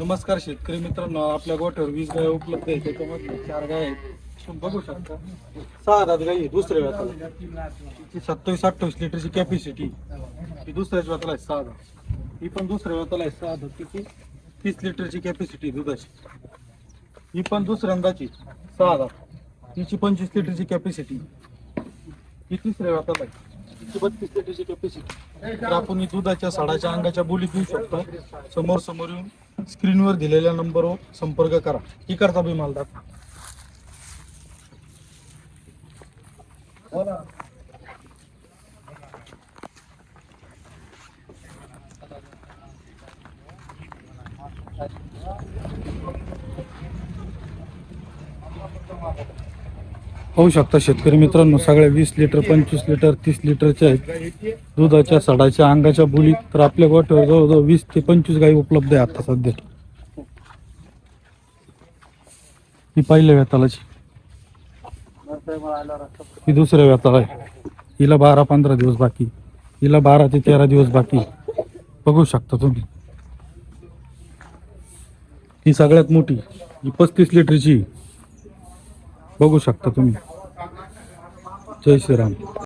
नमस्कार शेतकरी मित्रांनो आपल्या गोठ्यावर वीस गाय उपलब्ध आहे त्याच्यामध्ये चार गाय आहेत. तुम्ही बघू शकता. सहा दात गाई आहे दुसऱ्या व्याताला. तिची सत्तावीस अठ्ठावीस लिटरची कॅपॅसिटी ही दुसऱ्याच व्याताला आहे सहा दात. ही पण दुसऱ्या व्याताला आहे सहा दात. तिची तीस लिटरची कॅपॅसिटी दुधाची. ही पण दुसऱ्यांदाची सहा दात. तिची पंचवीस लिटरची कॅपॅसिटी ही तिसऱ्या व्याताला आहे. तिची बत्तीस लिटरची कॅपॅसिटी तर आपण ही दुधाच्या साडाच्या अंगाच्या बोलीत घेऊ शकतो. समोर समोर येऊन स्क्रीनवर दिलेल्या नंबरवर संपर्क करा. ही करता बी माल दाखवा. होऊ शकता शेतकरी मित्रांनो सगळ्या वीस लिटर पंचवीस लिटर तीस लिटरच्या आहेत. दुधाच्या सडाच्या अंगाच्या बोलीत तर आपल्या गोठ्यावर जवळजवळ वीस ते पंचवीस गाई उपलब्ध आहे आता सध्या. ही पहिल्या व्यातालाची. ही दुसऱ्या वेताला आहे. हिला बारा पंधरा दिवस बाकी. हिला बारा ते तेरा दिवस बाकी. बघू शकता तुम्ही. ही सगळ्यात मोठी ही पस्तीस लिटरची. बघू शकता तुम्ही. जय श्रीराम.